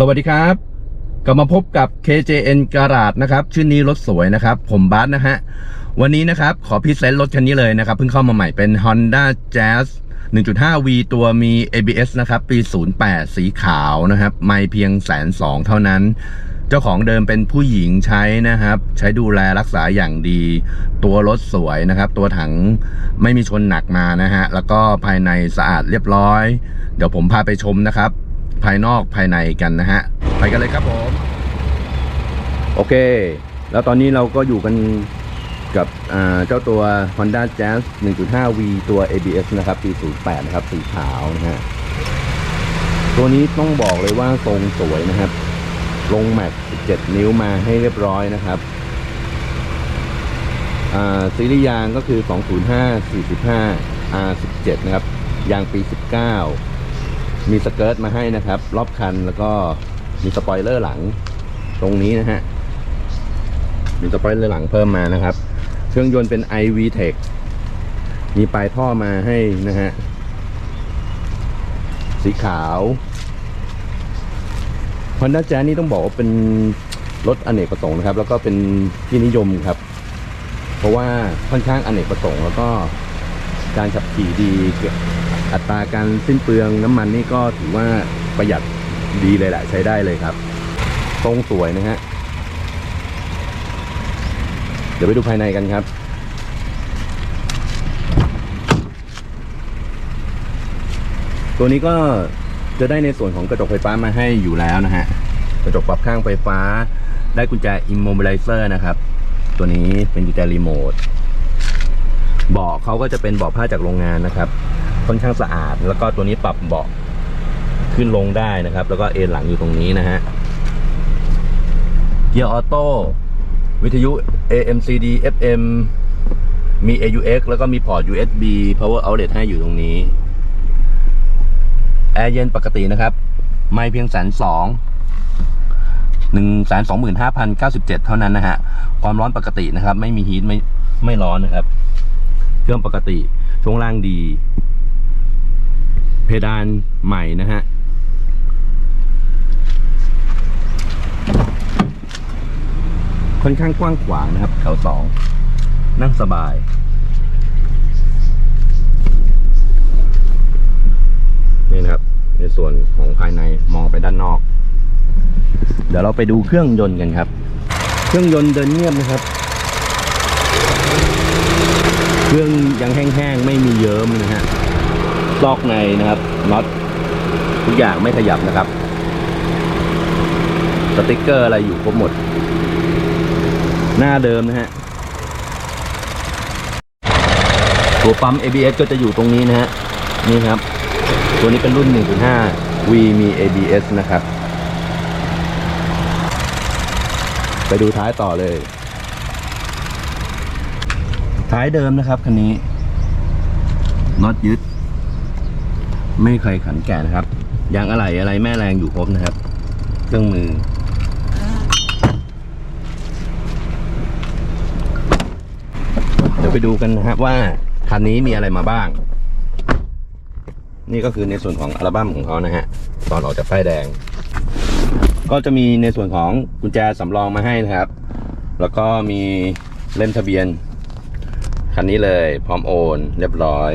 สวัสดีครับกลับมาพบกับ KJN การาดนะครับ ชื่อนี้รถสวยนะครับ ผมบาสนะฮะ วันนี้นะครับ ขอพิเศษรถคันนี้เลยนะครับ เพิ่งเข้ามาใหม่เป็น Honda Jazz 1.5V ตัวมี ABS นะครับ ปี 08 สีขาวนะครับ ไม่เพียงแสนสองเท่านั้น เจ้าของเดิมเป็นผู้หญิงใช้นะครับ ใช้ดูแลรักษาอย่างดี ตัวรถสวยนะครับ ตัวถังไม่มีชนหนักมานะฮะ แล้วก็ภายในสะอาดเรียบร้อย เดี๋ยวผมพาไปชมนะครับ ภายนอกภายในกันนะฮะ ไปกันเลยครับผม โอเค แล้วตอนนี้เราก็อยู่กันกับเจ้าตัว Honda Jazz 1.5V ตัว ABS นะครับปี 08 นะครับ สีขาวนะฮะ ตัวนี้ต้องบอกเลยว่าทรงสวยนะครับ ลงแม็ก17 นิ้วมาให้เรียบร้อยนะครับซีรีส์ยางก็คือ 205 45 R17 นะครับ ยางปี 19 มีสเกิร์ตมาให้นะครับ รอบคันแล้วก็มีสปอยเลอร์หลัง ตรงนี้นะฮะมีสปอยเลอร์หลังเพิ่มมานะครับ เครื่องยนต์เป็น iVTEC มีปลายท่อมาให้นะฮะสีขาว Honda Jazz นี่ต้องบอกว่าเป็นรถอเนกประสงค์นะครับ แล้วก็เป็นที่นิยมครับ เพราะว่าค่อนข้างอเนกประสงค์แล้วก็การขับขี่ดี อัตราการสิ้นเปลืองน้ำมันนี่ก็ถือว่าประหยัดดีเลยแหละใช้ได้เลยครับทรงสวยนะฮะ เดี๋ยวไปดูภายในกันครับ ตัวนี้ก็จะได้ในส่วนของกระจกไฟฟ้ามาให้อยู่แล้วนะฮะ กระจกปรับข้างไฟฟ้า ได้กุญแจ Immobilizer นะครับ ตัวนี้เป็นกุญแจรีโมทเบาะเขาก็จะเป็นเบาะผ้าจากโรงงานนะครับ ค่อนข้างสะอาด แล้วก็ตัวนี้ปรับเบาะขึ้นลงได้นะครับ แล้วก็เอนหลังอยู่ตรงนี้นะฮะเกียร์ออโต้วิทยุ AM CD FM มี AUX แล้วก็มีพอร์ต USB power outlet ให้อยู่ตรงนี้ แอร์เย็นปกตินะครับ ไม่เพียงแสนสองหนึ่งแสนสองหมื่นห้าพันเก้าสิบเจ็ดเท่านั้นนะฮะ ความร้อนปกตินะครับ ไม่มีฮีทไม่ไม่ร้อนนะครับ เครื่องปกติช่วงล่างดี เพดานใหม่นะฮะค่อนข้างกว้างขวางนะครับแถวสองนั่งสบาย นี่นะครับ ในส่วนของภายในมองไปด้านนอก เดี๋ยวเราไปดูเครื่องยนต์กันครับ เครื่องยนต์เดินเงียบนะครับ เครื่องยังแห้งๆ ไม่มีเยิ้มนะฮะ ลอกในนะครับน็อตทุกอย่างไม่ขยับนะครับ สติกเกอร์อะไรอยู่ครบหมด หน้าเดิมนะฮะตัวปั๊ม ABS ก็จะอยู่ตรงนี้นะฮะนี่ครับ ตัวนี้เป็นรุ่น 1.5 V มี ABS นะครับ ไปดูท้ายต่อเลย ท้ายเดิมนะครับคันนี้น็อตยึด ไม่เคยขันแกะนะครับยางอะไหล่อะไรแม่แรงอยู่ครบนะครับ เครื่องมือ เดี๋ยวไปดูกันนะครับว่าคันนี้มีอะไรมาบ้าง นี่ก็คือในส่วนของอัลบั้มของเขานะฮะ ตอนออกจากป้ายแดง ก็จะมีในส่วนของกุญแจสำรองมาให้นะครับ แล้วก็มีเล่มทะเบียน คันนี้เลยพร้อมโอน เรียบร้อย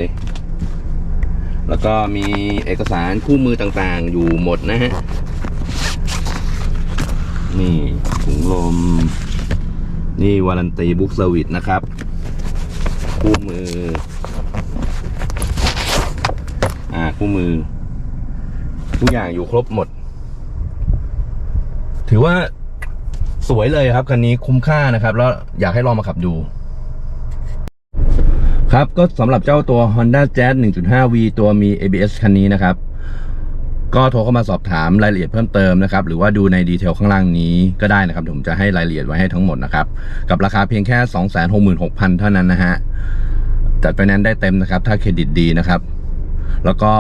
แล้วก็มีเอกสารคู่มือต่างๆ อยู่หมดนะฮะ นี่ถุงลม นี่วารันตีบุ๊กเซอร์วิสนะครับ คู่มือ อ่า คู่มือ ทุกอย่างอยู่ครบหมด ถือว่าสวยเลยครับคันนี้คุ้มค่านะครับ แล้วอยากให้ลองมาขับดู ครับก็สำหรับเจ้าตัว Honda Jazz 1.5V ตัวมี ABS คันนี้นะครับ ก็โทรเข้ามาสอบถามรายละเอียดเพิ่มเติมนะครับ หรือว่าดูในดีเทลข้างล่างนี้ก็ได้นะครับ ผมจะให้รายละเอียดไว้ให้ทั้งหมดนะครับ กับราคาเพียงแค่ 266,000 เท่านั้นนะฮะ จัดไฟแนนซ์ได้เต็มนะครับ ถ้าเครดิตดีนะครับ แล้วก็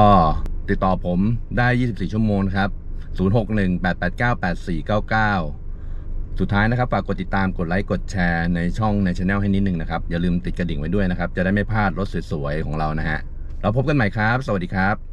ติดต่อผมได้ 24 ชั่วโมงนะครับ 0618898499 สุดท้ายนะครับฝากกดติดตามกดไลค์กดแชร์ในช่องในช anel ให้นิดนึงนะครับ อย่าลืมติดกระดิ่งไว้ด้วยนะครับ จะได้ไม่พลาดรถสวยๆของเรานะฮะเราพบกันใหม่ครับ สวัสดีครับ